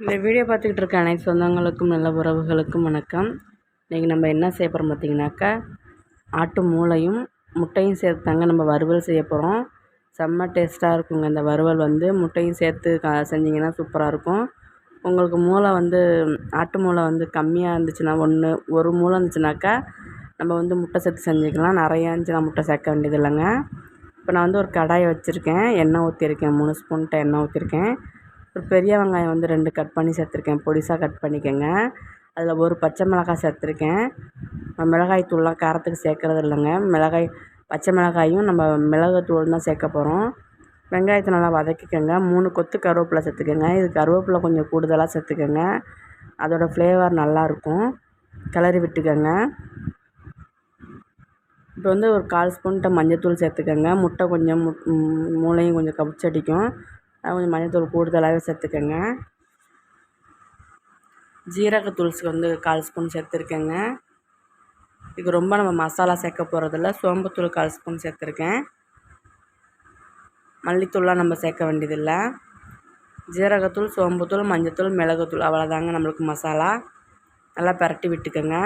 இந்த வீடியோ பார்த்துக்கிட்டு இருக்க அனைத்து சொந்தங்களுக்கும் நல்ல உறவுகளுக்கும் வணக்கம். இன்றைக்கி நம்ம என்ன செய்ய போகிறோம் பார்த்திங்கனாக்கா ஆட்டு மூளையும் முட்டையும் சேர்த்து தாங்க நம்ம வறுவல் செய்ய போகிறோம் செம்ம டேஸ்ட்டாக இருக்குங்க. இந்த வறுவல் வந்து முட்டையும் சேர்த்து செஞ்சிங்கன்னா சூப்பராக இருக்கும். உங்களுக்கு மூளை வந்து ஆட்டு மூளை வந்து கம்மியாக இருந்துச்சுன்னா ஒன்று ஒரு மூளை இருந்துச்சுனாக்கா நம்ம வந்து முட்டை சேர்த்து செஞ்சுக்கலாம். நிறையா இருந்துச்சுன்னா முட்டை சேர்க்க வேண்டியது இல்லைங்க இப்போ நான் வந்து ஒரு கடாயை வச்சுருக்கேன். எண்ணெய் ஊற்றிருக்கேன் மூணு ஸ்பூன்கிட்ட எண்ணெய் ஊற்றிருக்கேன் ஒரு பெரிய வெங்காயம் வந்து ரெண்டு கட் பண்ணி சேர்த்துருக்கேன். பொடிசாக கட் பண்ணிக்கோங்க. அதில் ஒரு பச்சை மிளகாய் சேர்த்துருக்கேன். மிளகாய் தூள்லாம் காரத்துக்கு சேர்க்குறது இல்லைங்க. மிளகாய் பச்சை மிளகாயும் நம்ம மிளகு தூள் தான் சேர்க்க போகிறோம் வெங்காயத்தை நல்லா வதக்கிக்கோங்க. மூணு கொத்து கருவேப்பிலை சேர்த்துக்கோங்க. இது கருவேப்பிலை கொஞ்சம் கூடுதலாக சேர்த்துக்கோங்க. அதோடய ஃப்ளேவர் நல்லாயிருக்கும் கிளறி விட்டுக்கோங்க. இப்போ வந்து ஒரு கால் ஸ்பூன்கிட்ட மஞ்சத்தூள் சேர்த்துக்கோங்க. முட்டை கொஞ்சம் மூளையும் கொஞ்சம் கவிச்சடிக்கும் கொஞ்சம் மஞ்சத்தூள் கூடுதலாகவே சேர்த்துக்கோங்க. ஜீரகத்தூள் வந்து கால் ஸ்பூன் சேர்த்துருக்கேங்க. இது ரொம்ப நம்ம மசாலா சேர்க்க போகிறதில்ல சோம்புத்தூள் கால் ஸ்பூன் சேர்த்துருக்கேன். மல்லித்தூள்லாம் நம்ம சேர்க்க வேண்டியதில்லை. ஜீரகத்தூள் சோம்புத்தூள் மஞ்சத்தூள் மிளகுத்தூள் அவ்வளோதாங்க நம்மளுக்கு மசாலா. நல்லா பரட்டி விட்டுக்கோங்க.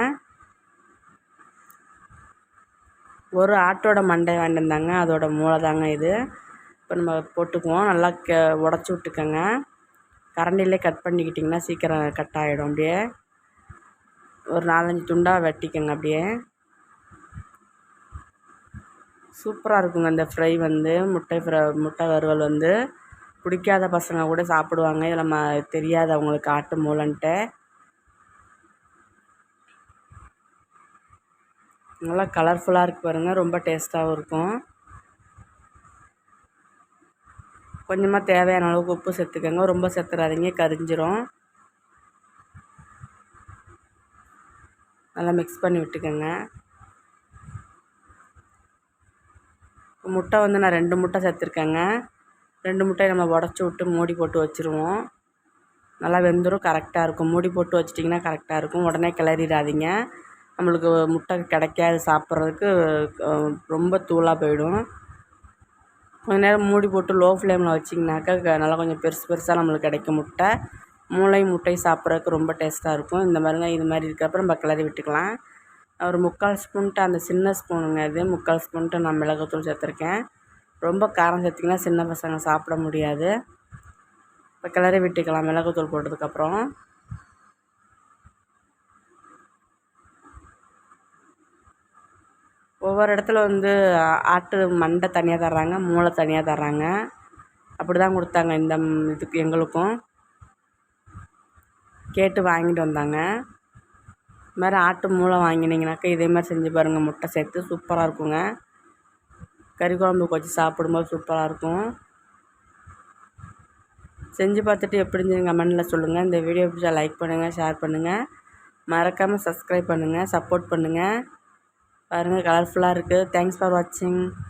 ஒரு ஆட்டோட மண்டை வாங்கிட்டு அதோட மூளை தாங்க இது. இப்போ நம்ம போட்டுக்குவோம். நல்லா க உடச்சி விட்டுக்கோங்க. கரண்டிலே கட் பண்ணிக்கிட்டிங்கன்னா சீக்கிரம் கட் ஆகிடும் அப்படியே. ஒரு நாலஞ்சு துண்டாக வெட்டிக்கோங்க அப்படியே. சூப்பராக இருக்குங்க இந்த ஃப்ரை வந்து. முட்டை ஃப்ரை முட்டை வறுவல் வந்து. பிடிக்காத பசங்க கூட சாப்பிடுவாங்க. இதில் ம தெரியாது அவங்களுக்கு ஆட்டு மூலன்ட்டு நல்லா கலர்ஃபுல்லாக இருக்குது பாருங்கள் ரொம்ப டேஸ்ட்டாகவும் இருக்கும். கொஞ்சமாக தேவையான அளவுக்கு உப்பு சேர்த்துக்கோங்க. ரொம்ப சேர்த்துறாதீங்க. கரிஞ்சிரும். நல்லா மிக்ஸ் பண்ணி விட்டுக்கோங்க. முட்டை வந்து நான் ரெண்டு முட்டை சேர்த்துருக்கேங்க. ரெண்டு முட்டையை நம்ம உடச்சி விட்டு மூடி போட்டு வச்சுருவோம். நல்லா வெந்துடும் கரெக்டாக இருக்கும். மூடி போட்டு வச்சிட்டிங்கன்னா கரெக்டாக இருக்கும். உடனே கிளறிடாதீங்க. நம்மளுக்கு முட்டை கிடைக்காது. சாப்பிட்றதுக்கு ரொம்ப தூளாக போயிடும். கொஞ்ச நேரம் மூடி போட்டு லோ ஃப்ளேமில் வச்சிங்கனாக்கா நல்லா கொஞ்சம் பெருசு பெருசாக நம்மளுக்கு கிடைக்கும் முட்டை. மூளை முட்டை சாப்பிட்றதுக்கு ரொம்ப டேஸ்ட்டாக இருக்கும். இந்த மாதிரிங்க இது மாதிரி இருக்கிறப்ப நம்ம கிளறி விட்டுக்கலாம். ஒரு முக்கால் ஸ்பூன்ட்டு அந்த சின்ன ஸ்பூனுங்க இது முக்கால் ஸ்பூன்ட்டு நான் மிளகுத்தூள் சேர்த்துருக்கேன். ரொம்ப காரம் சேர்த்திங்கன்னா சின்ன பசங்க சாப்பிட முடியாது. இப்போ கிளறி விட்டுக்கலாம். மிளகுத்தூள் போட்டதுக்கப்புறம் ஒவ்வொரு இடத்துல வந்து ஆட்டு மண்டை தனியாக தர்றாங்க மூளை தனியாக தர்றாங்க. அப்படி தான் கொடுத்தாங்க இந்த இதுக்கு எங்களுக்கும். கேட்டு வாங்கிட்டு வந்தாங்க. இது மாதிரி ஆட்டு மூளை வாங்கினீங்கனாக்கா இதே மாதிரி செஞ்சு பாருங்கள் முட்டை சேர்த்து சூப்பராக இருக்குங்க. கறி குழம்புக்கு வச்சு சாப்பிடும்போது சூப்பராக இருக்கும். செஞ்சு பார்த்துட்டு எப்படி இருந்துச்சு கமெண்டில் சொல்லுங்கள் இந்த வீடியோ பிடிச்சா லைக் பண்ணுங்கள் ஷேர் பண்ணுங்கள் மறக்காமல் சப்ஸ்கிரைப் பண்ணுங்கள் சப்போர்ட் பண்ணுங்கள் பாருங்கள் கலர்ஃபுல்லாக இருக்குது தேங்க்ஸ் ஃபார் வாட்சிங்